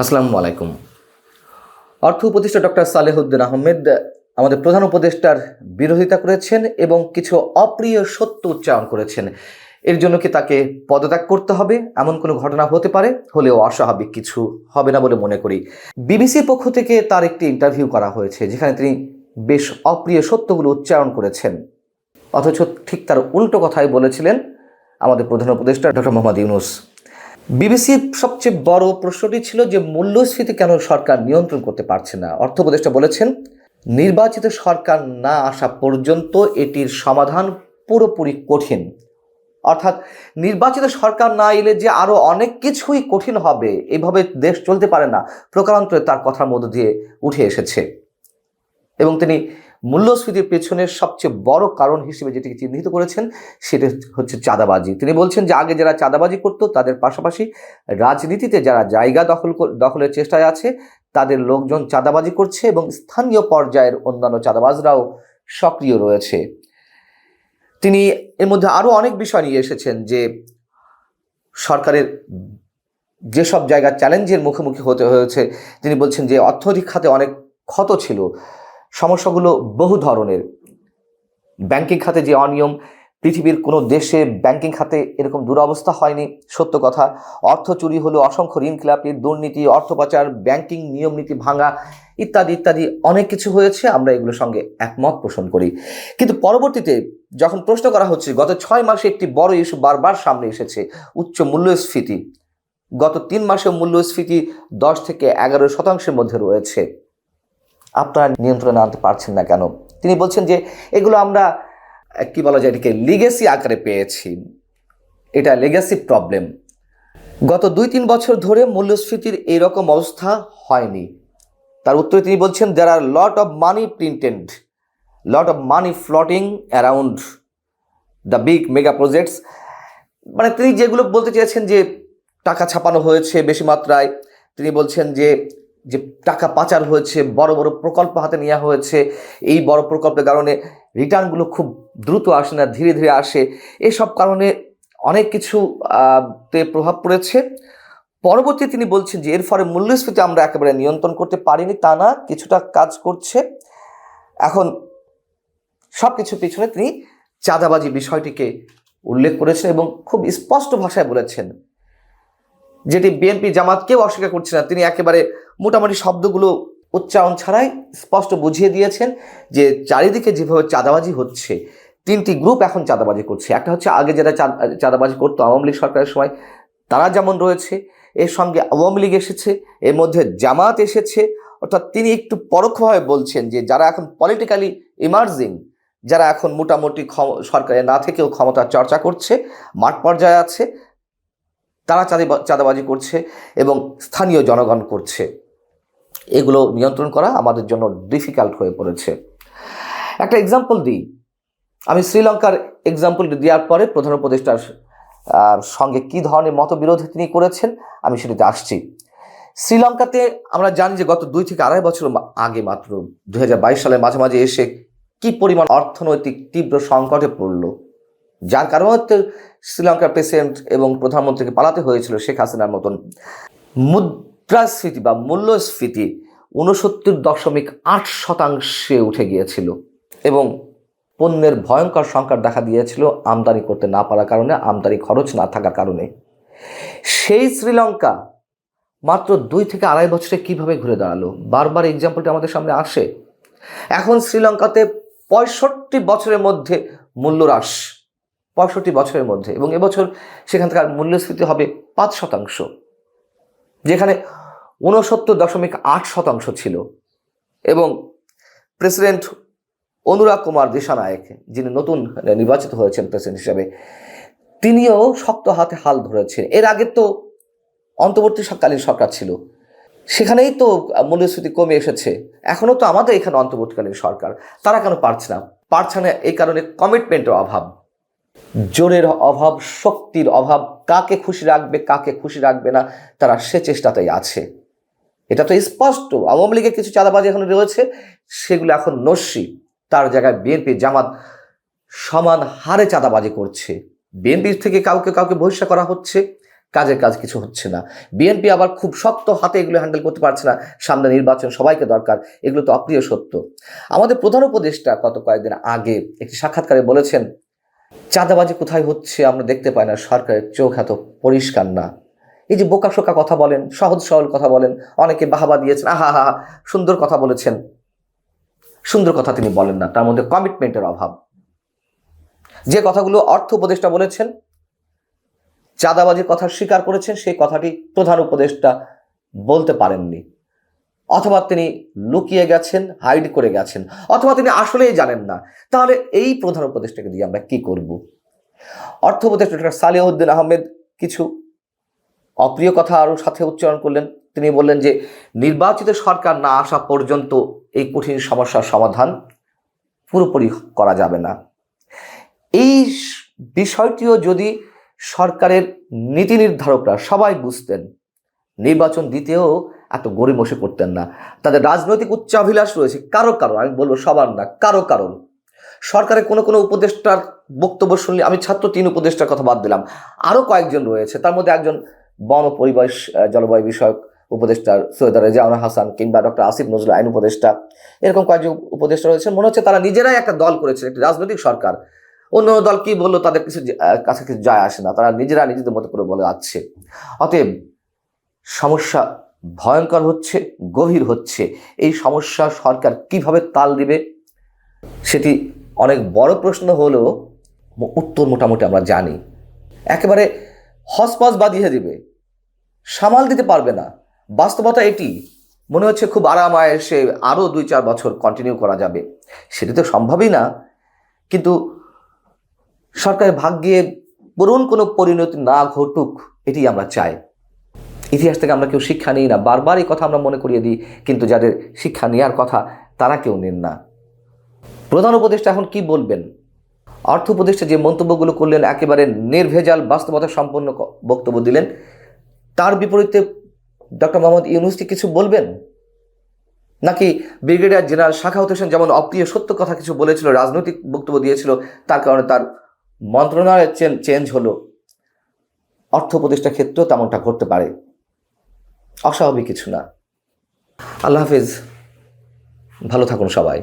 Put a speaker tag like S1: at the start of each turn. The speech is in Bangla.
S1: আসসালামু আলাইকুম। অর্থ উপদেষ্টা ডক্টর সালেহুদ্দিন আহমেদ আমাদের প্রধান উপদেষ্টার বিরোধিতা করেছেন এবং কিছু অপ্রিয় সত্য উচ্চারণ করেছেন। এর জন্য কি তাকে পদত্যাগ করতে হবে? এমন কোনো ঘটনা হতে পারে? হলেও অস্বাভাবিক কিছু হবে না বলে মনে করি। বিবিসির পক্ষ থেকে তার একটি ইন্টারভিউ করা হয়েছে, যেখানে তিনি বেশ অপ্রিয় সত্যগুলো উচ্চারণ করেছেন। অথচ ঠিক তার উল্টো কথাই বলেছিলেন আমাদের প্রধান উপদেষ্টা ডক্টর মোহাম্মদ ইউনুস। বিবিসির সবচেয়ে বড় প্রশ্নটি ছিল যে মূল্যস্ফীতি কেন সরকার নিয়ন্ত্রণ করতে পারছে না? অর্থ উপদেষ্টা বলেছেন, নির্বাচিত সরকার না আসা পর্যন্ত এটির সমাধান পুরোপুরি কঠিন। অর্থাৎ নির্বাচিত সরকার না এলে যে আরও অনেক কিছুই কঠিন হবে, এভাবে দেশ চলতে পারে না, প্রকারান্তরে তার কথার মধ্য দিয়ে উঠে এসেছে। এবং তিনি মূল্যস্ফীতির পেছনের সবচেয়ে বড় কারণ হিসেবে যেটিকে চিহ্নিত করেছেন, সেটা হচ্ছে চাঁদাবাজি। তিনি বলছেন যে, আগে যারা চাঁদাবাজি করতো, তাদের পাশাপাশি রাজনীতিতে যারা জায়গা দখল দখলের চেষ্টায় আছে, তাদের লোকজন চাঁদাবাজি করছে এবং স্থানীয় পর্যায়ের অন্যান্য চাঁদাবাজরাও সক্রিয় রয়েছে। তিনি এর মধ্যে আরও অনেক বিষয় নিয়ে এসেছেন যে, সরকারের যেসব জায়গা চ্যালেঞ্জের মুখোমুখি হতে হয়েছে, তিনি বলছেন যে অর্থনৈতিক খাতে অনেক ক্ষত ছিল। সমস্যাগুলো বহু ধরনের। ব্যাংকিং খাতে যে অনিয়ম, পৃথিবীর কোনো দেশে ব্যাংকিং খাতে এরকম দুরবস্থা হয়নি, সত্য কথা। অর্থ চুরি হলো, অসংখ্য ঋণ খেলাপি, দুর্নীতি, অর্থ পাচার, ব্যাংকিং নিয়ম নীতি ভাঙা ইত্যাদি ইত্যাদি অনেক কিছু হয়েছে, আমরা এগুলোর সঙ্গে একমত পোষণ করি। কিন্তু পরবর্তীতে যখন প্রশ্ন করা হচ্ছে, গত ছয় মাসে একটি বড় ইস্যু বারবার সামনে এসেছে, উচ্চ মূল্যস্ফীতি। গত তিন মাসে মূল্যস্ফীতি দশ থেকে এগারো শতাংশের মধ্যে রয়েছে। আপনারা নিয়ন্ত্রণে আনতে পারছেন না কেন? তিনি বলছেন যে, এগুলো আমরা কি বলা যায় এটাকে লিগেসি আকারে পেয়েছি। এটা লেগাসি প্রবলেম গত দুই তিন বছর ধরে মূল্যস্ফীতির এইরকম অবস্থা হয়নি। তার উত্তরে তিনি বলছেন there are lot of money printed lot of money floating around the big mega projects মানে তিনি যেগুলো বলতে চেয়েছেন যে, টাকা ছাপানো হয়েছে বেশি মাত্রায়, তিনি বলছেন যে যে টাকা পাচার হয়েছে, বড় বড় প্রকল্প হাতে নেওয়া হয়েছে, এই বড় প্রকল্পের কারণে রিটার্নগুলো খুব দ্রুত আসে না, ধীরে ধীরে আসে। এসব কারণে অনেক কিছু তে প্রভাব পড়েছে। পরবর্তী তিনি বলছেন যে, এর ফলে মূল্যস্ফীতি আমরা একেবারে নিয়ন্ত্রণ করতে পারিনি, তা না, কিছুটা কাজ করছে। এখন সব কিছুর পিছনে তিনি চাঁদাবাজি বিষয়টিকে উল্লেখ করেছেন এবং খুব স্পষ্ট ভাষায় বলেছেন। যেটি বিএনপি জামাত কেউ অস্বীকার করছে না। তিনি একেবারে মোটামুটি শব্দগুলো উচ্চারণ ছাড়াই স্পষ্ট বুঝিয়ে দিয়েছেন যে চারিদিকে যেভাবে চাঁদাবাজি হচ্ছে, তিনটি গ্রুপ এখন চাঁদাবাজি করছে। একটা হচ্ছে আগে যারা চাঁদাবাজি করতো আওয়ামী লীগ সরকারের সময়, তারা যেমন রয়েছে, এর সঙ্গে আওয়ামী লীগ এসেছে, এর মধ্যে জামাত এসেছে। অর্থাৎ তিনি একটু পরোক্ষভাবে বলছেন যে যারা এখন পলিটিক্যালি ইমার্জিং যারা এখন মোটামুটি সরকারে না থেকেও ক্ষমতার চর্চা করছে, মাঠ পর্যায়ে আছে তারা চাঁদি- চাঁদাবাজি করছে এবং স্থানীয় জনগণ করছে। এগুলো নিয়ন্ত্রণ করা আমাদের জন্য ডিফিকাল্ট হয়ে পড়েছে। একটা এক্সাম্পল দিই। আমি শ্রীলঙ্কার এক্সাম্পল দেওয়ার পরে প্রধান উপদেষ্টার সঙ্গে কি ধরনের মতবিরোধ তিনি করেছেন, আমি সেটিতে আসছি। শ্রীলঙ্কাতে আমরা জানি যে গত দুই থেকে আড়াই বছর আগে মাত্র দুই সালের মাঝামাঝি এসে কি পরিমাণ অর্থনৈতিক তীব্র সংকটে পড়ল। যার কারণে তো শ্রীলঙ্কার প্রেসিডেন্ট এবং প্রধানমন্ত্রীকে পালাতে হয়েছিল শেখ হাসিনার মতন মুদ্রাস্ফীতি বা মূল্যস্ফীতি ঊনসত্তর দশমিক আট শতাংশে উঠে গিয়েছিল এবং পণ্যের ভয়ঙ্কর সংকট দেখা দিয়েছিল আমদানি করতে না পারার কারণে, আমদানি খরচ না থাকার কারণে। সেই শ্রীলঙ্কা মাত্র দুই থেকে আড়াই বছরে কীভাবে ঘুরে দাঁড়াল? বারবার এক্সাম্পলটা আমাদের সামনে আসে। এখন শ্রীলঙ্কাতে পঁয়ষট্টি বছরের মধ্যে মূল্যহ্রাস পঁয়ষট্টি বছরের মধ্যে এবং এবছর সেখান থেকে মূল্যস্ফীতি হবে পাঁচ শতাংশ, যেখানে ঊনসত্তর দশমিক আট শতাংশ ছিল। এবং প্রেসিডেন্ট অনুরাগ কুমার দিশানায়ক, যিনি নতুন নির্বাচিত হয়েছেন প্রেসিডেন্ট হিসাবে, তিনিও শক্ত হাতে হাল ধরেছেন। এর আগে তো অন্তর্বর্তীকালীন সরকার ছিল, সেখানেই তো মূল্যস্ফীতি কমে এসেছে। এখনও তো আমাদের এখানে অন্তর্বর্তীকালীন সরকার, তারা কেন পারছে না? পারছে না এই কারণে কমিটমেন্টের অভাব। জোরের অভাব, শক্তির অভাব, কাকে খুশি রাখবে, কাকে খুশি রাখবে না, তারা সে চেষ্টাতেই আছে। এটা তো স্পষ্ট। আওয়ামী লীগের কিছু চাঁদাবাজি এখন রয়েছে, সেগুলো এখন নস্যি। তার জায়গায় বিএনপি জামাত সমান হারে চাঁদাবাজি করছে। বিএনপির থেকে কাউকে কাউকে বহিষ্কার করা হচ্ছে, কাজের কাজ কিছু হচ্ছে না। বিএনপি আবার খুব শক্ত হাতে এগুলো হ্যান্ডেল করতে পারছে না, সামনে নির্বাচন সবাইকে দরকার, এগুলো তো অপ্রিয় সত্য। আমাদের প্রধান উপদেষ্টা গত কয়েকদিন আগে একটি সাক্ষাৎকারে বলেছেন চাঁদাবাজি কোথায় হচ্ছে আমরা দেখতে পাই না, সরকারের চোখ এত পরিষ্কার না। এই যে বোকা শোকা কথা বলেন, সহজ সরল কথা বলেন, অনেকে বাহাবা দিয়েছেন, আহা হা সুন্দর কথা বলেছেন। সুন্দর কথা তিনি বলেন না, তার মধ্যে কমিটমেন্টের অভাব। যে কথাগুলো অর্থ উপদেষ্টা বলেছেন, চাঁদাবাজির কথা স্বীকার করেছেন, সেই কথাটি প্রধান উপদেষ্টা বলতে পারেননি। অথবা তিনি লুকিয়ে গেছেন হাইড করে গেছেন, অথবা তিনি আসলেই জানেন না, তাহলে এই প্রধান উপদেষ্টাকে দিয়ে আমরা কি করব? অর্থ উপদেষ্টা ডক্টর সালেহউদ্দিন আহমেদ কিছু অপ্রিয় কথা আরও সাথে উচ্চারণ করলেন। তিনি বললেন যে, নির্বাচিত সরকার না আসা পর্যন্ত এই কঠিন সমস্যার সমাধান পুরোপুরি করা যাবে না। এই বিষয়টিও যদি সরকারের নীতি নির্ধারকরা সবাই বুঝতেন, নির্বাচন দিতেও এত গরিমসে করতেন না। তাদের রাজনৈতিক উচ্চাভিলাষ রয়েছে কারও কারও, আমি বলব সবার না, কারও কারণ সরকারের কোনো কোনো উপদেষ্টার বক্তব্য শুনলে, আমি ছাত্র তিন উপদেষ্টার কথা বাদ দিলাম আরও কয়েকজন রয়েছে, তার মধ্যে একজন বন পরিবেশ জলবায়ু বিষয়ক উপদেষ্টা সৈয়দ রেজাউন হাসান কিংবা ডক্টর আসিফ নজরুল আইন উপদেষ্টা, এরকম কয়েকজন উপদেষ্টা রয়েছে মনে হচ্ছে তারা নিজেরাই একটা দল করেছে একটি রাজনৈতিক সরকার। অন্য দল কি বলল তাদের কিছু কাছে কিছু যায় আসে না, তারা নিজেরা নিজেদের মতো করে বলে যাচ্ছে। অতএব সমস্যা ভয়ঙ্কর হচ্ছে, গভীর হচ্ছে। এই সমস্যা সরকার কীভাবে তাল দিবে? সেটি অনেক বড় প্রশ্ন হলেও উত্তর মোটামুটি আমরা জানি। একেবারে হসপাস বাঁধিয়ে দিবে। সামাল দিতে পারবে না। বাস্তবতা এটি। মনে হচ্ছে খুব আরাম আয়েসে আরও দুই চার বছর কন্টিনিউ করা যাবে। সেটি তো সম্ভবই না। কিন্তু সরকারের ভাগ্যে বরুণ কোনো পরিণতি না ঘটুক, এটি আমরা চাই। ইতিহাস থেকে আমরা কেউ শিক্ষা নিই না। বারবার এই কথা আমরা মনে করিয়ে দিই, কিন্তু যাদের শিক্ষা নেওয়ার কথা, তারা কেউ নেন না। প্রধান উপদেষ্টা এখন কি বলবেন? অর্থ উপদেষ্টা যে মন্তব্যগুলো করলেন, একেবারে নির্ভেজাল, বাস্তবতা সম্পন্ন বক্তব্য দিলেন, তার বিপরীতে ডক্টর মোহাম্মদ ইউনুসটি কিছু বলবেন? নাকি ব্রিগেডিয়ার জেনারেল শাখাউত হোসেন যেমন অপ্রিয় সত্য কথা কিছু বলেছিল, রাজনৈতিক বক্তব্য দিয়েছিল, তার কারণে তার মন্ত্রণালয়ের চেঞ্জ হলো। অর্থ উপদেষ্টা ক্ষেত্রেও তেমনটা ঘটতে পারে। অস্বাভাবিক কিছু না। আল্লাহ হাফিজ ভালো থাকুন সবাই।